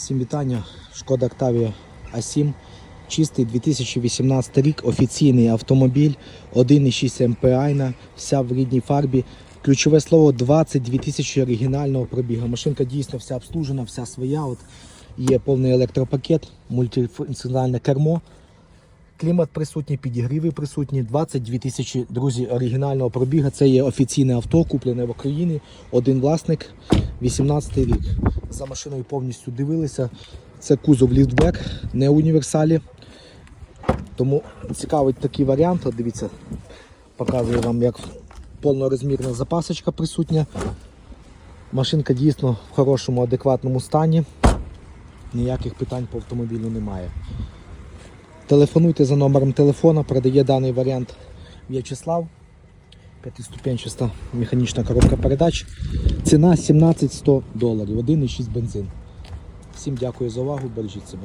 Всім вітання. Шкода Octavia A7. Чистий 2018 рік, офіційний автомобіль, 1,6 MPI, вся в рідній фарбі. Ключове слово 22 тисячі оригінального пробігу. Машинка дійсно вся обслужена, вся своя. От є повний електропакет, мультифункціональне кермо. Клімат присутній, підігріви присутні, 22 тисячі друзі оригінального пробіга. Це є офіційне авто, куплене в Україні. Один власник, 18 рік. За машиною повністю дивилися. Це кузов ліфтбек, не універсалі. Тому цікавий такий варіант. От дивіться, показую вам, як повнорозмірна запасочка присутня. Машинка дійсно в хорошому, адекватному стані. Ніяких питань по автомобілю немає. Телефонуйте за номером телефона, передає даний варіант В'ячеслав. П'ятиступенчаста механічна коробка передач. Ціна 17 100 доларів, 1,6 бензин. Всім дякую за увагу, бережіть себе.